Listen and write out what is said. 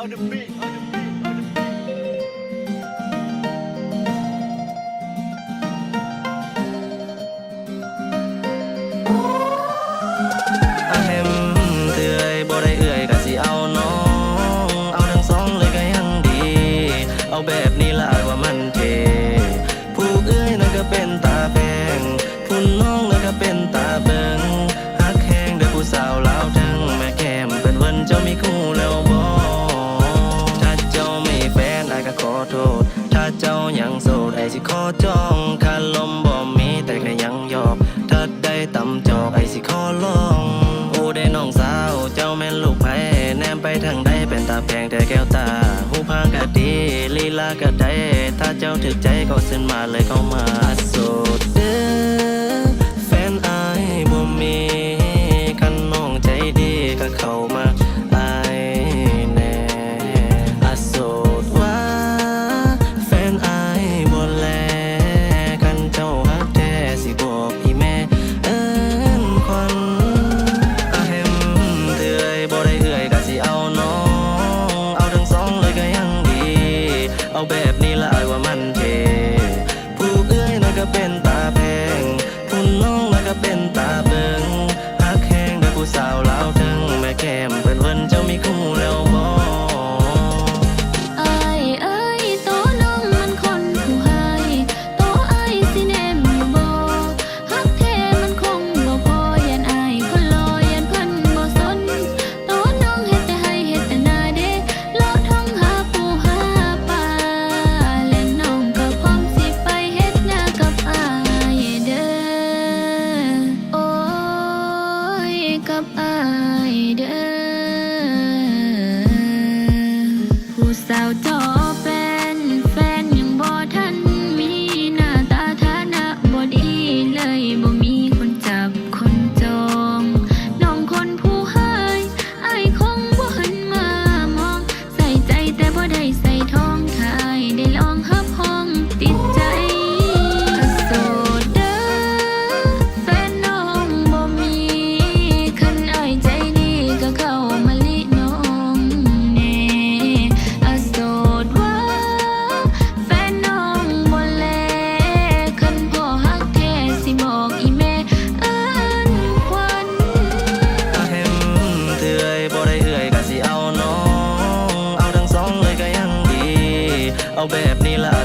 on the beat, on the beat, on the beat. อาเห็มเตื่อยบ่ได้เอื่อยก็สิเอาน้อง เอาทั้งสองเลยก็ยังดี เอาแบบนี้ละอาจว่ามันเทผู้เอื้อยนั่นก็เป็นตาแพงผู้น้องนั่นก็เป็นตาเบิงฮักแห้งเด้อผู้สาวลาวทั้งแม่แก้มเป็นเวินเจ้ามีคู่ โสดไอ้สิขอจองคาลมบ่มีแต่ก็ยังยอกถ้าได้ตำจอกไอ้สิขอลองอ้ได้น้องสาวเจ้าแม่นลูกไผแนมไปทางใดเป็นตาแพงแต่แก้วตาหูพางก็ดีลีลาก็ได้ถ้าเจ้าถึกใจก็เส้นมาเลยเข้ามาโสดเด้อ เอาแบบ เอาแบบนี้ละ